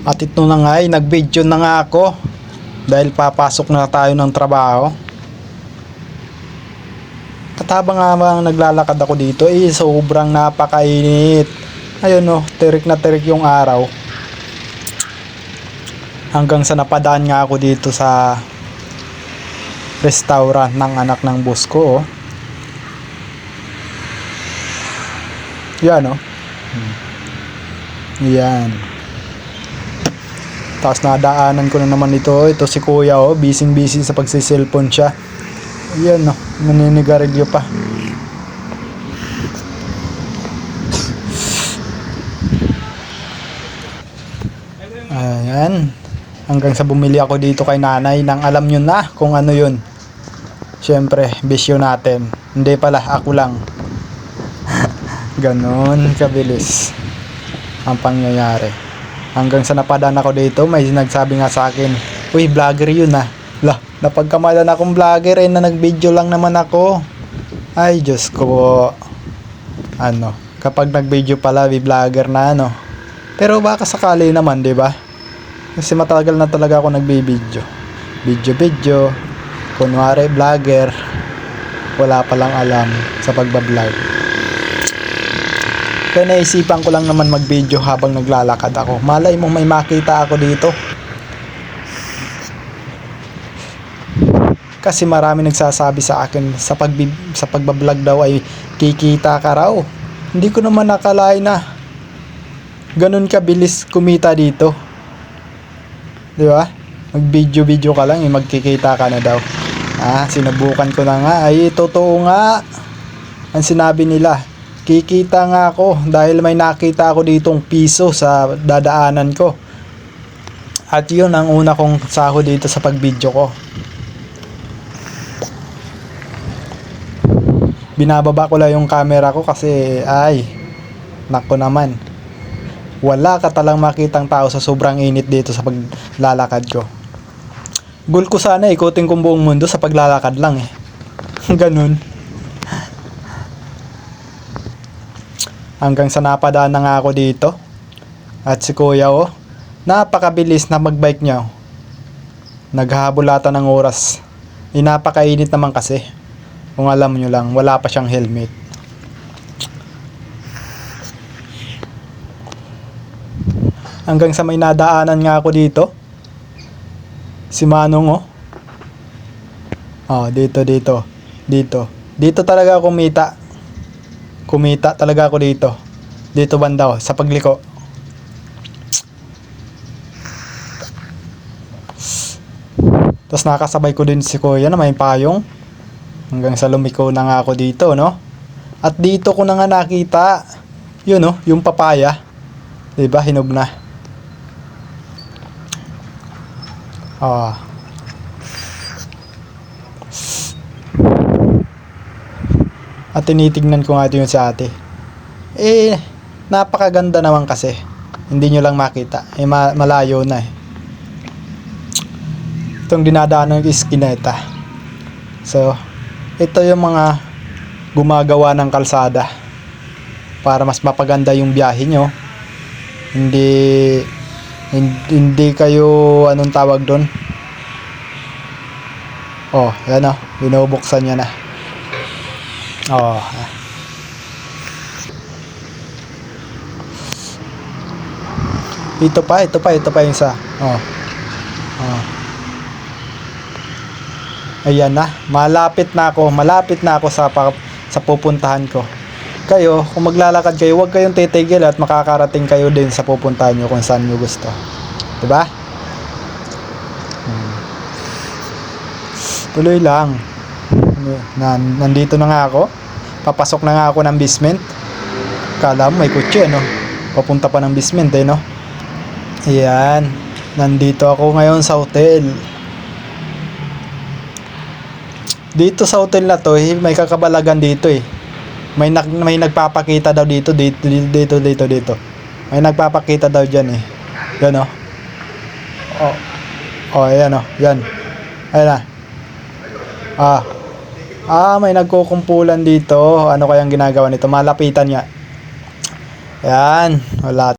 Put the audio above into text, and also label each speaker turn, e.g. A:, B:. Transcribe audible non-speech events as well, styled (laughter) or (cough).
A: At ito na nga ay nag-video na nga ako dahil papasok na tayo ng trabaho. At habang nga bang naglalakad ako dito, eh sobrang napakainit. Ayun no, tirik na tirik yung araw. Hanggang sa napadaan nga ako dito sa restaurant ng anak ng boss ko. Oh. Yan oh. Yan. Tapos nadaanan ko na naman ito. Ito si kuya oh. Busy busy sa pagsiselfone siya. Yan oh. Naninigarilyo pa. Ayan. Hanggang sa bumili ako dito kay nanay nang alam nyo na kung ano yun. Siyempre, bisyo natin. Hindi pala, ako lang. (laughs) Ganon kabilis ang pangyayari. Hanggang sa napadaan ako dito, may nagsabi nga sa akin, Uy, vlogger yun ah. Lah, napagkamalan akong vlogger eh na nag-video lang naman ako. Ay, Diyos ko. Ano, kapag nag-video pala, vlogger na ano. Pero baka sakali naman, di ba? Kasi matagal na talaga ako nagbibideo. Video-video. Kunwari, vlogger. Wala palang alam sa pagbablog. Kaya naisipan ko lang naman mag-video habang naglalakad ako. Malay mo may makita ako dito. Kasi marami nagsasabi sa akin sa pag sa pagbablog daw ay kikita ka raw. Hindi ko naman nakalain na ganun kabilis kumita dito. Di ba? Mag-video-video ka lang, eh, magkikita ka na daw. Ah, sinubukan ko na nga. Ay, totoo nga. Ang sinabi nila, kikita nga ako dahil may nakita ako ditong piso sa dadaanan ko. At yun ang una kong sahod dito sa pag-video ko. Binababa ko lang yung camera ko kasi ay nako naman. Wala ka talang makitang tao sa sobrang init dito sa paglalakad ko. Goal ko sana ikutin kong buong mundo sa paglalakad lang eh. (laughs) Ganun. Hanggang sa napadaan na nga ako dito. At si kuya oh, napakabilis na magbike niya. oh. Naghahabol ata ng oras. Eh, napakainit naman kasi. Kung alam nyo lang, wala pa siyang helmet. Hanggang sa may nadaanan nga ako dito. Si Manong oh. Oh, dito, dito. Dito. Dito talaga kumita. Kumita talaga ako dito. Dito banda oh, sa pagliko. Tapos nakasabay ko din si Kuya na may payong. Hanggang sa lumiko na nga ako dito, no? At dito ko na nga nakita, yun, no? Yung papaya. 'Di ba Hinog na. Ah. At tinitignan ko nga ito yung sa ate. Eh, napakaganda naman kasi. Hindi nyo lang makita. Eh, ma- malayo na eh. Itong dinadaanan ng iskineta. So, ito yung mga gumagawa ng kalsada para mas mapaganda yung biyahe nyo. Hindi hin- hindi kayo anong tawag doon? Oh, yan oh, binubuksan niya na. Oh. Ito pa, ito pa, ito pa yung isa. Oh. Oh. Ayan na, malapit na ako, malapit na ako sa sa pupuntahan ko. Kayo, kung maglalakad kayo, huwag kayong titigil at makakarating kayo din sa pupuntahan nyo kung saan nyo gusto. 'Di ba? Hmm. Tuloy lang. Na, nandito na nga ako. Papasok na nga ako ng basement. Kala mo may kutse, no? Papunta pa ng basement, eh, no? Ayan. Nandito ako ngayon sa hotel. Dito sa hotel na to, eh, may kakabalagan dito eh. May nag, may nagpapakita daw dito, dito, dito, dito, dito. May nagpapakita daw diyan eh. Yan oh. Oh. Oh, ayan oh, yan. Ayan na. Ah. Ah, may nagkukumpulan dito. Ano kayang ginagawa nito? Malapitan niya. Yan, wala